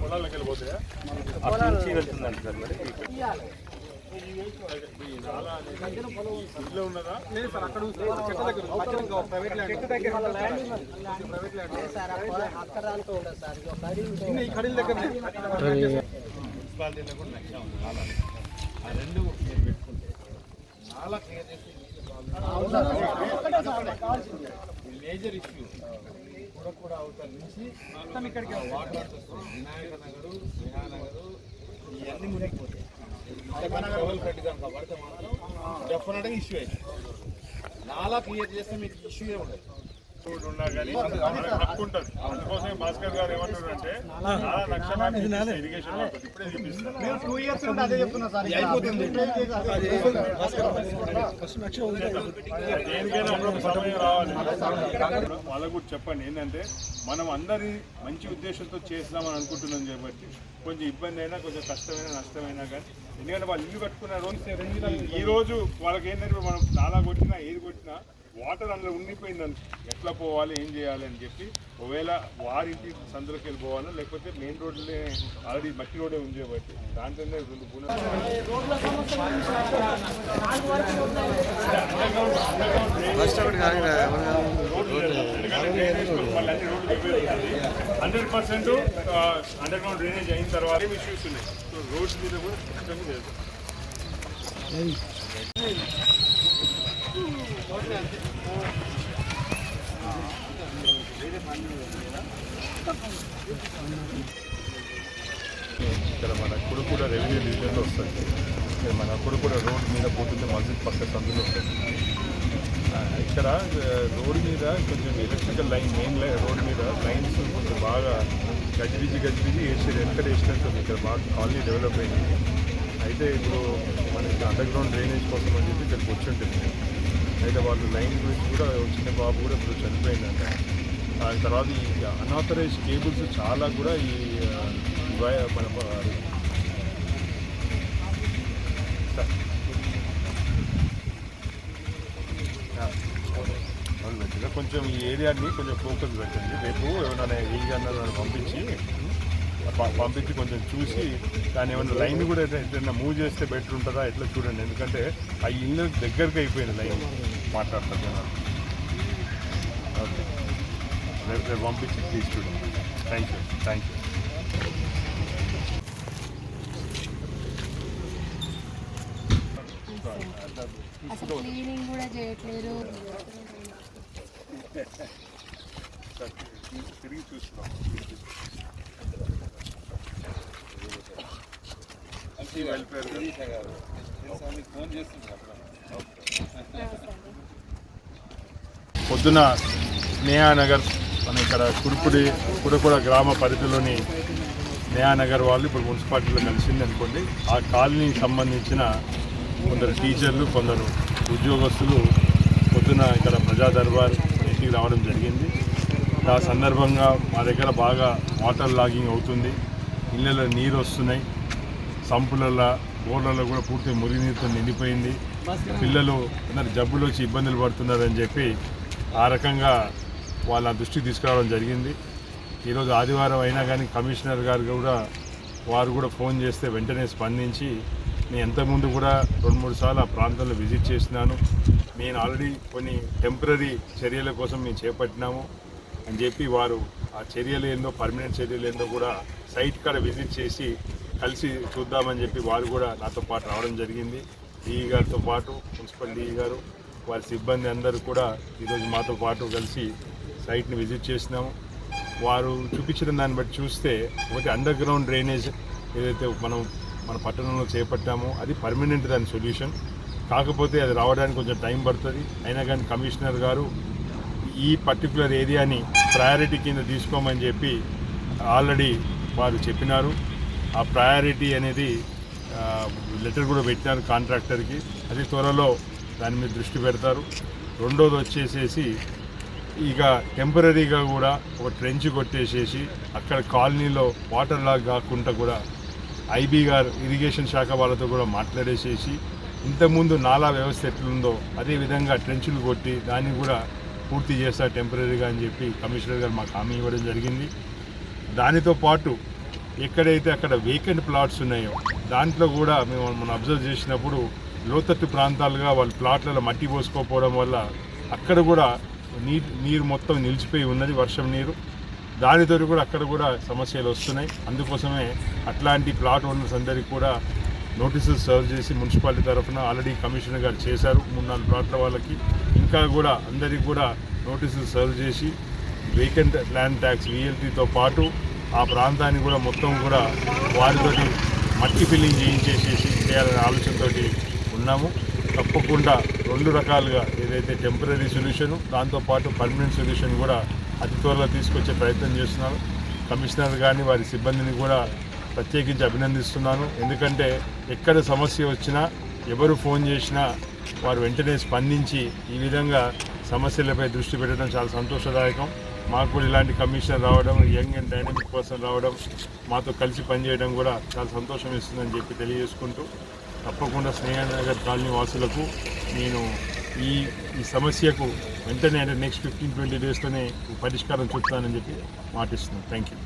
పొలాలకు వెళ్ళిపోతాయా వెళ్తుందండి సార్ మరి ఈ కడీల దగ్గర ఆ రెండు మీరు పెట్టుకుంటే నాలా క్లియర్ చేసి మేజర్ ఇష్యూ. కూడా అవతల నుంచి మొత్తం ఇక్కడికి వాటర్ వస్తుంది వినాయక నగరు విహానగరు ఇవన్నీ మునిగిపోతాయి డబల్ కట్టి కనుక పడితే మాత్రం డెఫినెట్గా ఇష్యూ అయింది నాలా క్లియర్ చేస్తే మీకు ఇష్యూ ఉండదు చూడు ఉన్నా కానీ మనకు హక్కు ఉంటుంది అందుకోసమే భాస్కర్ గారు ఇరిగేషన్ ఇప్పుడే రావాలి వాళ్ళకు కూడా చెప్పండి ఏంటంటే మనం అందరి మంచి ఉద్దేశంతో చేద్దామని అనుకుంటున్నాం కాబట్టి కొంచెం ఇబ్బంది అయినా కొంచెం కష్టమైనా నష్టమైనా కానీ ఎందుకంటే వాళ్ళు ఇల్లు కట్టుకున్న రోజు ఈ రోజు వాళ్ళకి ఏంటంటే మనం చాలా కొట్టినా ఏది కొట్టినా వాటర్ అందులో ఉండిపోయిందని ఎట్లా పోవాలి ఏం చేయాలి అని చెప్పి ఒకవేళ వారింటి సందులోకి వెళ్ళిపోవాలా లేకపోతే మెయిన్ రోడ్లే ఆల్రెడీ మట్టి రోడే ఉంది కాబట్టి దాంట్లోనే రెండు పూల hundred percent underground drainage అయిన తర్వాత ఇష్యూస్ ఉన్నాయి. సో రోడ్స్ మీద కూడా ఖచ్చితంగా చేద్దాం ఇక్కడ మన కుడుకూడ రెవెన్యూ డివిజన్లో వస్తుంది. ఇక్కడ మన కుడుకూడ రోడ్ మీద పోతుంటే మస్జిద్ పక్క సందులో ఉంటుంది ఇక్కడ రోడ్ మీద కొంచెం electrical line main line road మీద లైన్స్ కొంచెం బాగా గజిబిజి గజిబిజి వేసి ఎక్కడ వేసినట్టు ఇక్కడ బాగా కాలనీ డెవలప్ అయింది. అయితే ఇప్పుడు మనకి అండర్ గ్రౌండ్ డ్రైనేజ్ కోసం అని చెప్పి ఇక్కడికి వచ్చి ఉంటుంది. అయితే వాళ్ళు లైన్ గురించి కూడా వచ్చిన బాబు కూడా ఇప్పుడు చనిపోయిందంట. దాని తర్వాత ఈ అన్ఆథరైజ్ కేబుల్స్ చాలా కూడా ఈ మన అవును కొంచెం ఈ ఏరియాని కొంచెం ఫోకస్ పెట్టండి. రేపు ఏమైనా వీలుగా పంపించి పంపించి కొంచెం చూసి దాని ఏమైనా లైన్ కూడా ఎట్లా- ఎట్లైనా మూవ్ చేస్తే బెటర్ ఉంటుందా? ఎట్లా చూడండి. ఎందుకంటే ఆ ఇల్లు దగ్గరికి అయిపోయింది లైన్. మాట్లాడుతుంది ఓకే. రేపు రేపు పంపించి తీసి చూడండి. Thank you. Thank you. అసలు క్లీనింగ్ కూడా చేయట్లేరు తిరిగి చూస్తున్నాం. వెల్ఫేర్ పొద్దున నేహానగర్ మన ఇక్కడ కురుపుడి కుడకూడ గ్రామ పరిధిలోని నేహానగర్ వాళ్ళు ఇప్పుడు మున్సిపాలిటీలో కలిసింది అనుకోండి. ఆ కాలనీకి సంబంధించిన కొందరు టీచర్లు కొందరు ఉద్యోగస్తులు పొద్దున ఇక్కడ ప్రజా దర్బార్ ఇంటికి రావడం జరిగింది. ఆ సందర్భంగా మా దగ్గర బాగా వాటర్ లాగింగ్ అవుతుంది. ఇళ్ళలో నీరు వస్తున్నాయి. సంపులలో బోర్లలో కూడా పూర్తి మురినీరుతో నిండిపోయింది. పిల్లలు అందరు జబ్బులు వచ్చి ఇబ్బందులు పడుతున్నారని చెప్పి ఆ రకంగా వాళ్ళ దృష్టికి తీసుకురావడం జరిగింది. ఈరోజు ఆదివారం అయినా కానీ కమిషనర్ గారు కూడా వారు కూడా ఫోన్ చేస్తే వెంటనే స్పందించి నేను ఎంతకుముందు కూడా రెండు మూడు సార్లు ఆ ప్రాంతంలో విజిట్ చేసినాను. నేను ఆల్రెడీ కొన్ని టెంపరీ చర్యల కోసం మేము చేపట్టినాము. అని చెప్పి వారు ఆ చర్యలు ఏందో పర్మనెంట్ చర్యలు ఏందో కూడా సైట్ కాడ విజిట్ చేసి కలిసి చూద్దామని చెప్పి వారు కూడా నాతో పాటు రావడం జరిగింది. డిఈ గారితో పాటు మున్సిపల్ డిఈ గారు వారి సిబ్బంది అందరూ కూడా ఈరోజు మాతో పాటు కలిసి సైట్ని విజిట్ చేసినాము. వారు చూపించిన దాన్ని బట్టి చూస్తే ఒకటి అండర్ గ్రౌండ్ డ్రైనేజ్ ఏదైతే మనం మన పట్టణంలో చేపట్టామో అది పర్మనెంట్ దాని సొల్యూషన్ కాకపోతే అది రావడానికి కొంచెం టైం పడుతుంది. అయినా కానీ కమిషనర్ గారు ఈ పర్టికులర్ ఏరియాని ప్రయారిటీ కింద తీసుకోమని చెప్పి ఆల్రెడీ వారు చెప్పినారు. ఆ ప్రయారిటీ అనేది లెటర్ కూడా పెట్టినారు కాంట్రాక్టర్కి అది త్వరలో దాని మీద దృష్టి పెడతారు. రెండోది వచ్చేసేసి ఇక టెంపరీగా కూడా ఒక ట్రెంచ్ కొట్టేసేసి అక్కడ కాలనీలో వాటర్ లాగ్ కాకుండా కూడా ఐబీ గారు ఇరిగేషన్ శాఖ వాళ్ళతో కూడా మాట్లాడేసేసి ఇంతకుముందు నాలా వ్యవస్థ ఎట్లుందో అదే విధంగా ట్రెంచులు కొట్టి దాన్ని కూడా పూర్తి చేస్తా టెంపరీగా అని చెప్పి కమిషనర్ గారు మాకు హామీ ఇవ్వడం జరిగింది. దానితో పాటు ఎక్కడైతే అక్కడ వేకెంట్ ప్లాట్స్ ఉన్నాయో దాంట్లో కూడా మేము మనం అబ్జర్వ్ చేసినప్పుడు లోతట్టు ప్రాంతాలుగా వాళ్ళ ప్లాట్లలో మట్టి పోసుకోపోవడం వల్ల అక్కడ కూడా నీరు నీరు మొత్తం నిలిచిపోయి ఉన్నది వర్షం నీరు. దానితో కూడా అక్కడ కూడా సమస్యలు వస్తున్నాయి. అందుకోసమే అట్లాంటి ప్లాట్ ఓనర్స్ అందరికీ కూడా నోటీసులు సర్వ్ చేసి మున్సిపాలిటీ తరఫున ఆల్రెడీ కమిషనర్ గారు చేశారు. మూడు నాలుగు ప్లాట్ల వాళ్ళకి. ఇంకా కూడా అందరికీ కూడా నోటీసులు సర్వ్ చేసి వేకెంట్ ల్యాండ్ ట్యాక్స్ విఎల్టీతో పాటు ఆ ప్రాంతాన్ని కూడా మొత్తం కూడా వారితోటి మట్టి ఫిల్లింగ్ చేయించేసేసి చేయాలనే ఆలోచనతో ఉన్నాము. తప్పకుండా రెండు రకాలుగా ఏదైతే టెంపరీ సొల్యూషన్ దాంతోపాటు పర్మనెంట్ సొల్యూషన్ కూడా అతి త్వరలో తీసుకొచ్చే ప్రయత్నం చేస్తున్నారు. కమిషనర్ కానీ వారి సిబ్బందిని కూడా ప్రత్యేకించి అభినందిస్తున్నాను. ఎందుకంటే ఎక్కడ సమస్య వచ్చినా ఎవరు ఫోన్ చేసినా వారు వెంటనే స్పందించి ఈ విధంగా సమస్యలపై దృష్టి పెట్టడం చాలా సంతోషదాయకం. మాకు కూడా ఇలాంటి కమిషన్ రావడం యంగ్ అండ్ డైనమిక్ పర్సన్ రావడం మాతో కలిసి పనిచేయడం కూడా చాలా సంతోషం ఇస్తుందని చెప్పి తెలియజేసుకుంటూ తప్పకుండా స్నేహనగర్ కాలనీ వాసులకు నేను ఈ ఈ సమస్యకు వెంటనే అంటే నెక్స్ట్ ఫిఫ్టీన్ ట్వంటీ డేస్తోనే పరిష్కారం చూపుతానని చెప్పి మాటిస్తున్నాను. Thank you